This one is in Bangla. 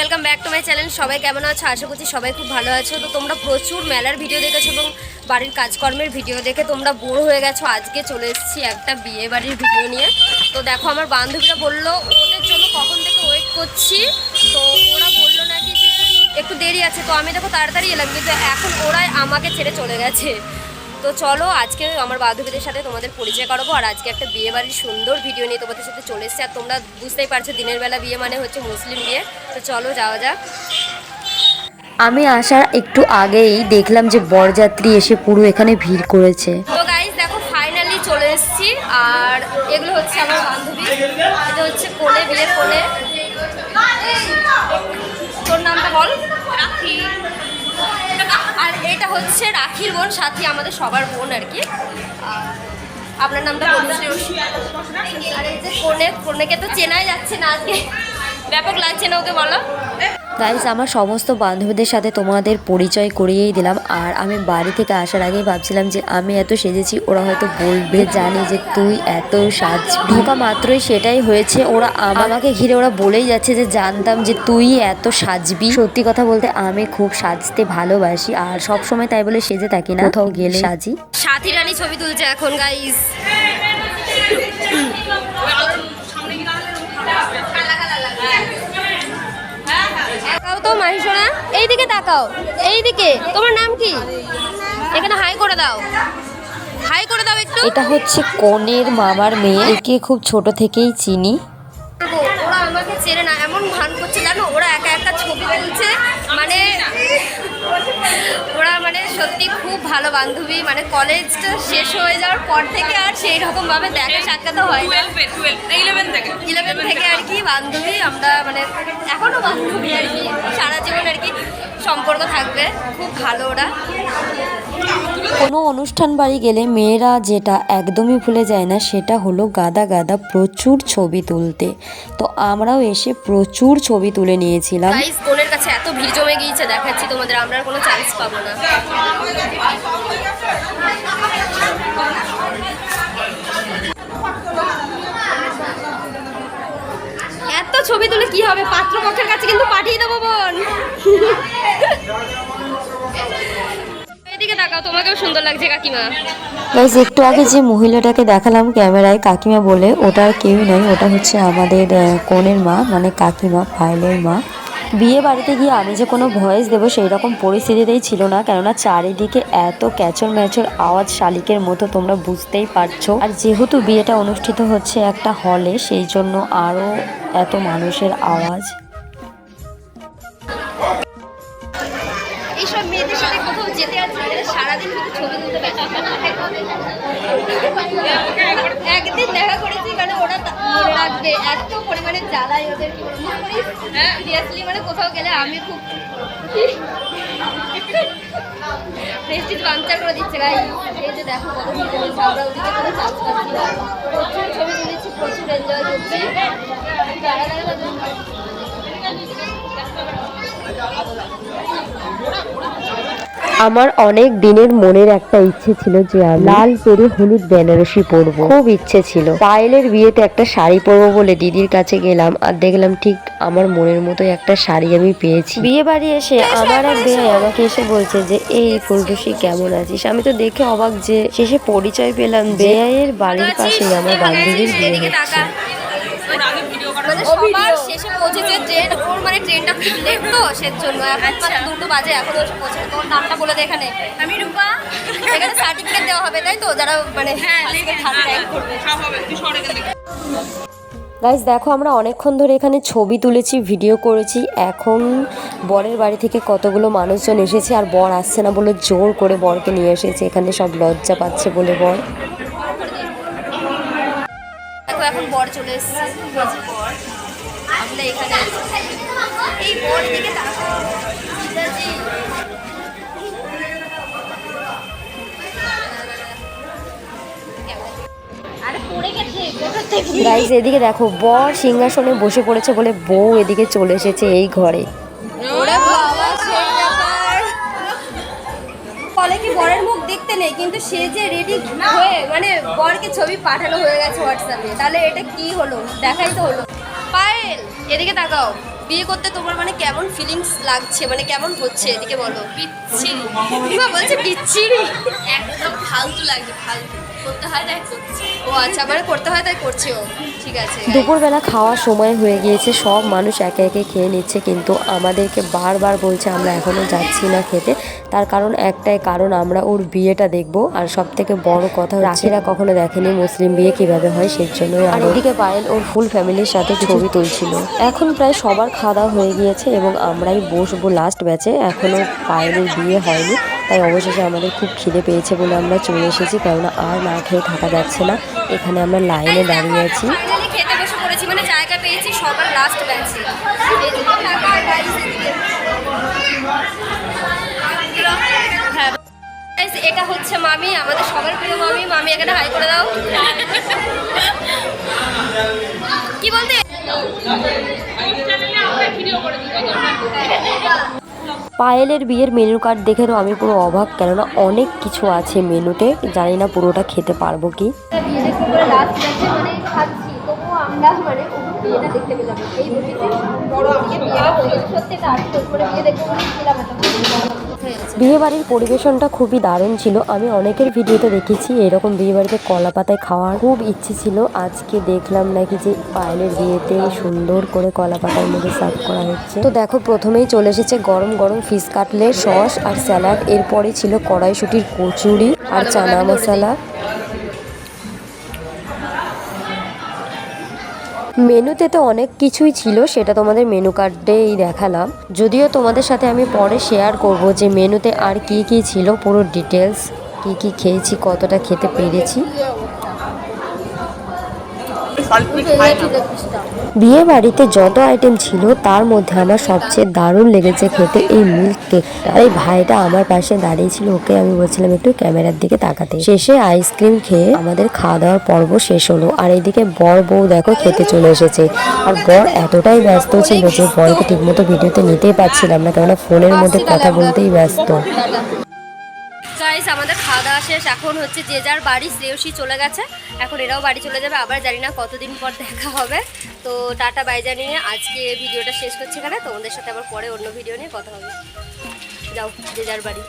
Welcome back to my channel সবাই কেমন আছো? আশা করছি সবাই খুব ভালো আছো। তো তোমরা প্রচুর মেলার ভিডিও দেখেছ এবং বাড়ির কাজকর্মের ভিডিও দেখে তোমরা বোর হয়ে গেছো। আজকে চলে এসেছি একটা বিয়ে বাড়ির ভিডিও নিয়ে। তো দেখো, আমার বান্ধবীরা বলল, ওদের জন্য কখন থেকে ওয়েট করছি? তো ওরা বলল নাকি যে একটু দেরি আছে। তো আমি দেখো, তাড়াতাড়ি এলাম, কিন্তু এখন ওরাই আমাকে ছেড়ে চলে গেছে। তো চলো আজকে আমার বান্ধবীদের সাথে তোমাদের পরিচয় করাবো আর আজকে একটা বিয়ে বাড়ির সুন্দর ভিডিও নিয়ে তোমাদের সাথে চলে এসেছে। আর তোমরা বুঝতেই পারছ দিনের বেলা বিয়ে মানে হচ্ছে মুসলিম বিয়ে। তো চলো যাওয়া যাক। আমি আসার একটু আগেই দেখলাম যে বরযাত্রী এসে পুরো এখানে ভিড় করেছে। তো গাইজ দেখো ফাইনালি চলে এসেছি। আর এগুলো হচ্ছে আমার বান্ধবী। এটা হচ্ছে কোলে বিয়ের কোলে। তোর নামটা বল। রাখি। এটা হচ্ছে রাখির বোন, সাথী আমাদের সবার বোন আর কি। আপনার নামটা আর এই যে কোনে কোনেকে তো চেনাই যাচ্ছে না আজকে। ব্যাপক লাগছে না ওকে বলো। গাইস আমার সমস্ত বান্ধবীদের সাথে তোমাদের পরিচয় করিয়েই দিলাম। আর আমি বাড়ি থেকে আসার আগেই ভাবছিলাম যে আমি এত সেজেছি ওরা হয়তো বলবে জানি যে তুই এত সাজ ঢোকা মাত্রই সেটাই হয়েছে। ওরা আমাকে ঘিরে ওরা বলেই যাচ্ছে যে জানতাম যে তুই এত সাজবি। সত্যি কথা বলতে আমি খুব সাজতে ভালোবাসি আর সব সময় তাই বলে সেজে থাকি না। কোথাও গেলে সাজি। সাথী রানী ছবি তুলছে এখন গাইস তাকাও তো মাহিসোনা এইদিকে তাকাও। এইদিকে। তোমার নাম কি? এখানে হাই করে দাও। হাই করে দাও একটু। এটা হচ্ছে কনের মামার মেয়ে। একে খুব ছোট থেকেই চিনি। ওরা আমাকে চেনে না। এমন ভান করছে জানো? ওরা একা একা ছবি তুলছে। মানে ওরা মানে সত্যি খুব ভালো বান্ধবী মানে কলেজটা শেষ হয়ে যাওয়ার পর থেকে আর সেই রকম ভাবে দেখা সাক্ষাৎ হয় ইলেভেন থেকে। ইলেভেন থেকে আর কি বান্ধবী আমরা মানে এখনও বান্ধবী আর কি সারা জীবন আর কি সম্পর্ক থাকবে। খুব ভালো ওরা। কোনো অনুষ্ঠান বাড়ি গেলে মেয়েরা যেটা একদমই ভুলে যায় না, সেটা হলো গাদা গাদা প্রচুর ছবি তুলতে। তো আমরাও এসে প্রচুর ছবি তুলে নিয়েছিলাম। বোনের কাছে এত ভিড় জমে গিয়েছে, দেখাচ্ছি তোমাদের, আমরা কোনো চান্স পাবো না। এত ছবি তুলে কি হবে? পাত্রপক্ষের কাছে কিন্তু পাঠিয়ে দেবো বোন। তাকাও গাইজ একটু আগে যে মহিলাটাকে দেখালাম ক্যামেরায়, কাকিমা বলে, ওটা কেউই নয় ওটা হচ্ছে আমাদের কনের মা মানে কাকিমা ফাইলের মা। বিয়ে বাড়িতে গিয়ে আমি যে কোনো ভয়েস দেবো সেই রকম পরিস্থিতিতেই ছিল না, কেননা চারিদিকে এত ক্যাচর ম্যাচর আওয়াজ শালিকের মতো, তোমরা বুঝতেই পারছ। আর যেহেতু বিয়েটা অনুষ্ঠিত হচ্ছে একটা হলে, সেই জন্য আরও এত মানুষের আওয়াজ। একদিন দেখা করেছি মানে ওরা রাখবে এত পরিমাণে জ্বালায় ওদের। সিরিয়াসলি মানে কোথাও গেলে আমি খুব প্রেস্টিজ পাংচার করে দিচ্ছে। গাই এই যে দেখো ছবি তুলেছি, প্রচুর এনজয় করছি। আমার অনেক দিনের মনের একটা ইচ্ছে ছিল যে আমি লাল পেরে হলুদ বেনারসি পরবো। খুব ইচ্ছে ছিল। পায়েলের বিয়েতে একটা শাড়ি পরবো বলে দিদির কাছে গেলাম আর দেখলাম ঠিক আমার মনের মতো একটা শাড়ি আমি পেয়েছি। বিয়ে বাড়ি এসে আমার এক বেয়াই আমাকে এসে বলছে যে এই ফুলটুসি কেমন আছিস? আমি তো দেখে অবাক যে শেষে পরিচয় পেলাম বেয়াইয়ের বাড়ির পাশেই আমার বান্ধবীর বিয়ে হচ্ছে। সবার শেষে পৌঁছেছে ট্রেন ওর মানে ট্রেনটা খুব লেট তো সের জন্য এখন মানে দুটো বাজে এখন ওর পৌঁছে তোর নামটা বলে দে এখানে। আমি রূপা। এখানে সার্টিফিকেট দেওয়া হবে তাই তো? যারা মানে হ্যাঁ করবে। সব হবে তুই সরে এখান গাইজ দেখো আমরা অনেকক্ষণ ধরে এখানে ছবি তুলেছি ভিডিও করেছি। এখন বরের বাড়ি থেকে কতগুলো মানুষজন এসেছে আর বর আসছে না বলে জোর করে বরকে নিয়ে এসেছে। এখানে সব লজ্জা পাচ্ছে বলে বর। দেখো এখন বর চলে এসেছে। আমরা এখানে এই বর দিকে গাইজ এদিকে দেখো বর সিংহাসনে বসে পড়েছে বলে বউ এদিকে চলে এসেছে এই ঘরে। ফলে কি বরের মুখ দেখতে নেই কিন্তু সে যে রেডি হয়ে মানে বরকে ছবি পাঠানো হয়ে গেছে হোয়াটসঅ্যাপে তাহলে এটা কি হলো? দেখাই তো হলো। পায়েল এদিকে তাকাও। বিয়ে করতে তোমার মানে কেমন ফিলিংস লাগছে? মানে কেমন হচ্ছে? এদিকে বলো। বিচ্ছিরি। বলছে বিচ্ছিরি? একদম ফালতু লাগছে ফালতু। করতে হয় তাই করছি। ও আচ্ছা মানে করতে হয় তাই করছে ও। ঠিক আছে দুপুরবেলা খাওয়ার সময় হয়ে গিয়েছে সব মানুষ একে একে খেয়ে নিচ্ছে কিন্তু আমাদেরকে বারবার বলছে আমরা এখনও যাচ্ছি না খেতে। তার কারণ একটাই কারণ আমরা ওর বিয়েটা দেখব আর সব থেকে বড় কথা রাখিরা কখনো দেখেনি মুসলিম বিয়ে কীভাবে হয় সেই জন্য আর ওদিকে পায়েল ওর ফুল ফ্যামিলির সাথে ছবি তুলছিল। এখন প্রায় সবার খাওয়া দাওয়া হয়ে গিয়েছে এবং আমরাই বসবো লাস্ট ব্যাচে এখনও পায়েলের বিয়ে হয়নি। তাই অবশেষে আমাদের খুব খিদে পেয়েছে বলে আমরা চলে এসেছি কেননা আর না খেয়ে থাকা যাচ্ছে না। এখানে আমরা লাইনে দাঁড়িয়ে আছি। খেতে বসে পড়েছি মানে জায়গা পেয়েছি সবার লাস্ট ব্যাচে হ্যাঁ। এটা হচ্ছে মামি আমাদের সবার প্রিয় মামি। মামি এখানে হাই করে দাও। কি বলতে? ভিডিও করে দিই পায়েলের বিয়ের মেনু কার্ড দেখে তো আমি পুরো অবাক, কেননা অনেক কিছু আছে মেনুতে। জানি না পুরোটা খেতে পারব কি। দেখতে পেলাম না। এই মুভিতে বড় আমাকে বিয়েটা হয়ে গেছে সত্যি এটা আফসোস করে বিয়ে দেখতে বলে ছিলাম একটা হয়ে গেছে বিয়ে বাড়ির পরিবেশনটা খুবই দারুণ ছিল। আমি অনেকের ভিডিওতে দেখেছি এরকম বিয়ে বাড়িতে কলা পাতায় খাওয়ার খুব ইচ্ছে ছিল। আজকে দেখলাম নাকি যে পায়েলের বিয়েতে সুন্দর করে কলা পাতার মধ্যে সার্ভ করা হচ্ছে। তো দেখো, প্রথমেই চলে এসেছে গরম গরম ফিস কাটলে সস আর স্যালাড। এরপরে ছিল কড়াইশুটির কচুরি আর চানা মশলা। মেনুতে তো অনেক কিছুই ছিল, সেটা তোমাদের মেনু কার্ডেই দেখালাম। যদিও তোমাদের সাথে আমি পরে শেয়ার করব যে মেনুতে আর কি কি ছিল, পুরো ডিটেলস কি কি খেয়েছি, কতটা খেতে পেরেছি। বিয়ে বাড়িতে যত আইটেম ছিল তার মধ্যে আমার সবচেয়ে দারুণ লেগেছে খেতে এই মিল্ক কেকটা আর এই ভাইটা আমার পাশে দাঁড়িয়ে ছিল ওকে আমি বলছিলাম একটু ক্যামেরার দিকে তাকাতে। শেষে আইসক্রিম খেয়ে আমাদের খাওয়া দাওয়ার পর্ব শেষ হলো। আর এইদিকে বর বউ দেখো খেতে চলে এসেছে। আর বর এতটাই ব্যস্ত ছিল যে বরকে ঠিকমতো ভিডিওতে নিতেই পারছিলাম না কেননা ফোনের মধ্যে কথা বলতেই ব্যস্ত। গাইস আমাদের খাওয়া দাওয়া শেষ। এখন হচ্ছে যে যার বাড়ি শ্রেয়সী চলে গেছে। এখন এরাও বাড়ি চলে যাবে। আবার জানি না কতদিন পর দেখা হবে। তো টাটা বাই জানিয়ে আজকে ভিডিওটা শেষ করছি এখানে। তোমাদের সাথে আবার পরে অন্য ভিডিও নিয়ে কথা হবে। যাও, যে যার বাড়ি।